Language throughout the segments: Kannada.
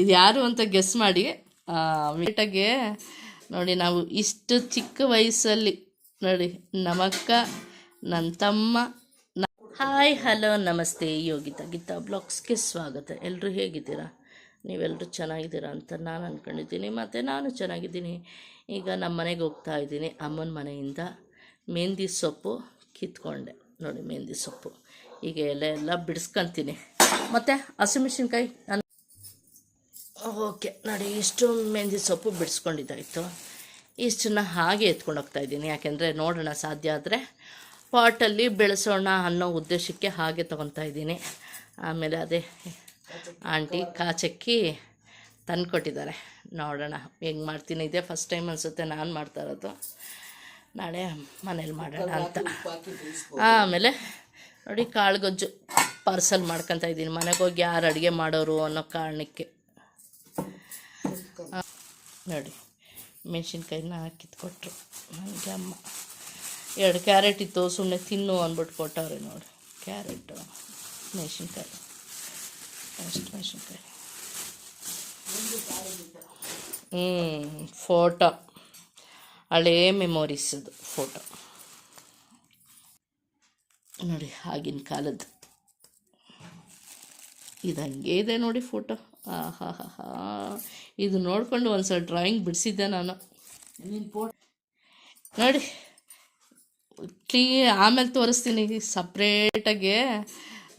ಇದು ಯಾರು ಅಂತ ಗೆಸ್ ಮಾಡಿ ಮೀಟಾಗೆ ನೋಡಿ ನಾವು ಇಷ್ಟು ಚಿಕ್ಕ ವಯಸ್ಸಲ್ಲಿ ನೋಡಿ ನಮ್ಮಕ್ಕ ನನ್ನ ತಮ್ಮ ಹಾಯ್ ಹಲೋ ನಮಸ್ತೆ, ಯೋಗಿತಾ, ಗೀತಾ ಬ್ಲಾಗ್ಸ್ಗೆ ಸ್ವಾಗತ. ಎಲ್ಲರೂ ಹೇಗಿದ್ದೀರಾ? ನೀವೆಲ್ಲರೂ ಚೆನ್ನಾಗಿದ್ದೀರಾ ಅಂತ ನಾನು ಅಂದ್ಕೊಂಡಿದ್ದೀನಿ ಮತ್ತು ನಾನು ಚೆನ್ನಾಗಿದ್ದೀನಿ. ಈಗ ನಮ್ಮ ಮನೆಗೆ ಹೋಗ್ತಾ ಇದ್ದೀನಿ. ಅಮ್ಮನ ಮನೆಯಿಂದ ಮೆಹಂದಿ ಸೊಪ್ಪು ಕಿತ್ಕೊಂಡೆ. ನೋಡಿ, ಮೆಹಂದಿ ಸೊಪ್ಪು. ಈಗ ಎಲೆ ಎಲ್ಲ ಬಿಡಿಸ್ಕೊಂತೀನಿ. ಮತ್ತು ಹಸಿಮೆಣ್ಸಿನ್ಕಾಯಿ ನಾನು ಓಕೆ, ನೋಡಿ ಇಷ್ಟು ಮೆಂದಿ ಸೊಪ್ಪು ಬಿಡಿಸ್ಕೊಂಡಿದ್ದಾಯಿತು. ಇಷ್ಟನ್ನ ಹಾಗೆ ಎತ್ಕೊಂಡು ಹೋಗ್ತಾ ಇದ್ದೀನಿ. ಯಾಕೆಂದರೆ ನೋಡೋಣ ಸಾಧ್ಯ ಆದರೆ ಪಾಟಲ್ಲಿ ಬೆಳೆಸೋಣ ಅನ್ನೋ ಉದ್ದೇಶಕ್ಕೆ ಹಾಗೆ ತೊಗೊತಾ ಇದ್ದೀನಿ. ಆಮೇಲೆ ಅದೇ ಆಂಟಿ ಕಾಚಕ್ಕಿ ತಂದುಕೊಟ್ಟಿದ್ದಾರೆ. ನೋಡೋಣ, ಹೆಂಗೆ ಮಾಡ್ತೀನಿ? ಇದೇ ಫಸ್ಟ್ ಟೈಮ್ ಅನಿಸುತ್ತೆ ನಾನು ಮಾಡ್ತಾ ಇರೋದು. ನಾಳೆ ಮನೇಲಿ ಮಾಡೋಣ ಅಂತ. ಆಮೇಲೆ ನೋಡಿ, ಕಾಳುಗೊಜ್ಜು ಪಾರ್ಸಲ್ ಮಾಡ್ಕೊತಾ ಇದ್ದೀನಿ. ಮನೆಗೆ ಹೋಗಿ ಯಾರು ಅಡುಗೆ ಮಾಡೋರು ಅನ್ನೋ ಕಾರಣಕ್ಕೆ. ನೋಡಿ, ಮೆಣಸಿನ್ಕಾಯಿನ ಕಿತ್ಕೊಟ್ರು. ನನಗೆ ಅಮ್ಮ. ಎರಡು ಕ್ಯಾರೆಟ್ ಇತ್ತು ಸುಮ್ಮನೆ ತಿನ್ನು ಅಂದ್ಬಿಟ್ಟು ಕೊಟ್ಟವ್ರೆ ನೋಡಿ. ಕ್ಯಾರೆಟು, ಮೆಣಸಿನ್ಕಾಯಿ. ಅಷ್ಟು ಮೆಣಸಿನ್ಕಾಯಿ. ಹ್ಞೂ ಫೋಟೋ. ಹಳೇ ಮೆಮೊರೀಸದು ಫೋಟೋ. ನೋಡಿ, ಆಗಿನ ಕಾಲದ್ದು. ಇದು ಹಂಗೆ ಇದೆ ನೋಡಿ ಫೋಟೋ ಆಹಾಹಾ ಹಾ ಇದು ನೋಡಿಕೊಂಡು ಒಂದ್ಸಲ ಡ್ರಾಯಿಂಗ್ ಬಿಡಿಸಿದ್ದೆ ನಾನು. ನೋಡಿ ಕ್ಲೀ ಆಮೇಲೆ ತೋರಿಸ್ತೀನಿ ಸಪ್ರೇಟಾಗೆ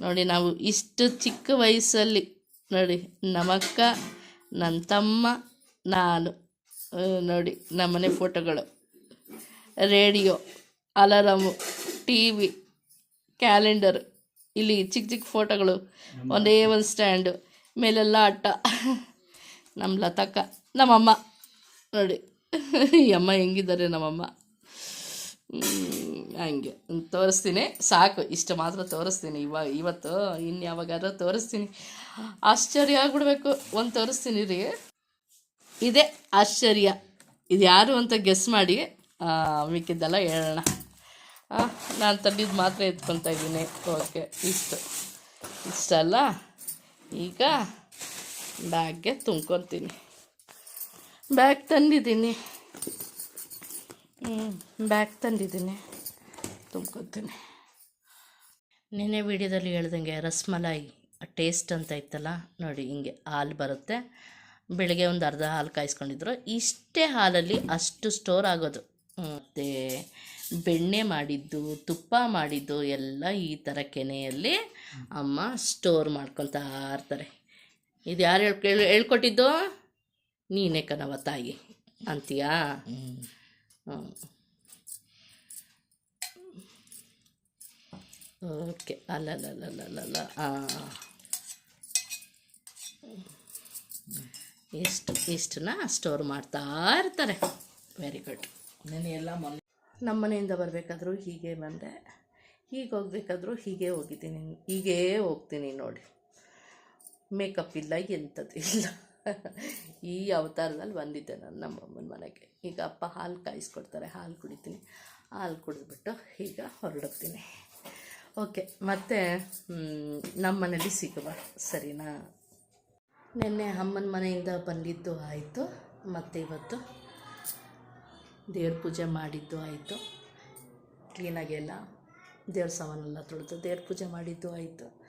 ನೋಡಿ ನಾವು ಇಷ್ಟು ಚಿಕ್ಕ ವಯಸ್ಸಲ್ಲಿ ನೋಡಿ ನಮ್ಮಕ್ಕ ನನ್ನ ತಮ್ಮ ನಾನು ನೋಡಿ ನಮ್ಮನೆ ಫೋಟೋಗಳು radio alarm T V calendar. ಇಲ್ಲಿ ಚಿಕ್ಕ ಚಿಕ್ಕ ಫೋಟೋಗಳು. ಒಂದೇ ಒಂದು ಸ್ಟ್ಯಾಂಡು ಮೇಲೆಲ್ಲ ಅಟ್ಟ. ನಮ್ಮ ಲತಕ್ಕ ನಮ್ಮಮ್ಮ. ನೋಡಿ. ಈ ಅಮ್ಮ ಹೆಂಗಿದ್ದಾರೆ ನಮ್ಮಮ್ಮ. ಹಂಗೆ. ತೋರಿಸ್ತೀನಿ. ಸಾಕು ಇಷ್ಟು ಮಾತ್ರ ತೋರಿಸ್ತೀನಿ. ಇವಾಗ ಇವತ್ತು ಇನ್ನು ಯಾವಾಗಾದ್ರೂ ತೋರಿಸ್ತೀನಿ. ಆಶ್ಚರ್ಯ ಆಗ್ಬಿಡ್ಬೇಕು. ಒಂದು ತೋರಿಸ್ತೀನಿ ರೀ. ಇದೇ ಆಶ್ಚರ್ಯ. ಇದು ಯಾರು ಅಂತ ಗೆಸ್ ಮಾಡಿ ಮಿಕ್ಕಿದ್ದೆಲ್ಲ ಹೇಳೋಣ. ನಾನು ತಂದಿದ್ದು ಮಾತ್ರ ಎತ್ಕೊತಾ ಇದ್ದೀನಿ ಓಕೆ ಇಷ್ಟು. ಇಷ್ಟಲ್ಲ? ಈಗ ಬ್ಯಾಗ್ಗೆ ತುಂಬ್ಕೊತೀನಿ ಬ್ಯಾಗ್ ತಂದಿದ್ದೀನಿ. ಹ್ಞೂ ಬ್ಯಾಗ್ ತಂದಿದ್ದೀನಿ. ತುಂಬ್ಕೊತೀನಿ ನಿನ್ನೆ ವಿಡಿಯೋದಲ್ಲಿ ಹೇಳ್ದಂಗೆ ರಸ್ಮಲಾಯಿ ಟೇಸ್ಟ್ ಅಂತ ಇತ್ತಲ್ಲ? ನೋಡಿ, ಹಿಂಗೆ ಹಾಲು ಬರುತ್ತೆ. ಬೆಳಗ್ಗೆ ಒಂದು ಅರ್ಧ ಹಾಲು ಕಾಯಿಸ್ಕೊಂಡಿದ್ರು. ಇಷ್ಟೇ ಹಾಲಲ್ಲಿ ಅಷ್ಟು ಸ್ಟೋರ್ ಆಗೋದು. ಮತ್ತು ಬೆಣ್ಣೆ ಮಾಡಿದ್ದು, ತುಪ್ಪ ಮಾಡಿದ್ದು ಎಲ್ಲ ಈ ಥರ ಕೆನೆಯಲ್ಲಿ ಅಮ್ಮ ಸ್ಟೋರ್ ಮಾಡ್ಕೊತಾ ಇರ್ತಾರೆ. ಇದು ಯಾರು ಹೇಳ್ ಹೇಳ್ಕೊಟ್ಟಿದ್ದು? ನೀನೇ ಕಣವ ತಾಯಿ ಅಂತೀಯಾ? ಓಕೆ. ಅಲ್ಲಲ್ಲಲ್ಲಲ್ಲಲ್ಲ ಎಷ್ಟು ಇಷ್ಟನ್ನ ಸ್ಟೋರ್ ಮಾಡ್ತಾ ಇರ್ತಾರೆ. ವೆರಿ ಗುಡ್ ನೆನೆಯೆಲ್ಲ ಮೊನ್ನೆ ನಮ್ಮ ಮನೆಯಿಂದ ಬರಬೇಕಾದ್ರೂ ಹೀಗೆ ಬಂದೆ. ಹೀಗೆ ಹೋಗ್ಬೇಕಾದ್ರೂ ಹೀಗೆ ಹೋಗಿದ್ದೀನಿ. ಹೀಗೆ ಹೋಗ್ತೀನಿ ನೋಡಿ. ಮೇಕಪ್ ಇಲ್ಲ ಎಂಥದ್ದು ಇಲ್ಲ. ಈ ಅವತಾರದಲ್ಲಿ ಬಂದಿದ್ದೆ ನಾನು ನಮ್ಮಮ್ಮನ ಮನೆಗೆ. ಈಗ ಅಪ್ಪ ಹಾಲು ಕಾಯಿಸ್ಕೊಡ್ತಾರೆ, ಹಾಲು ಕುಡಿತೀನಿ. ಹಾಲು ಕುಡಿದ್ಬಿಟ್ಟು ಈಗ ಹೊರಡುತ್ತೀನಿ ಓಕೆ, ಮತ್ತು ನಮ್ಮ ಮನೇಲಿ ಸಿಗುವ. ಸರಿನಾ? ನಿನ್ನೆ ಅಮ್ಮನ ಮನೆಯಿಂದ ಬಂದಿದ್ದು ಆಯಿತು. ಮತ್ತು ಇವತ್ತು? ದೇವ್ರ ಪೂಜೆ ಮಾಡಿದ್ದು ಆಯಿತು. ಕ್ಲೀನಾಗೆಲ್ಲ ದೇವ್ರ ಸಾಮಾನೆಲ್ಲ ತೊಳೆದು ದೇವ್ರ ಪೂಜೆ ಮಾಡಿದ್ದು ಆಯಿತು.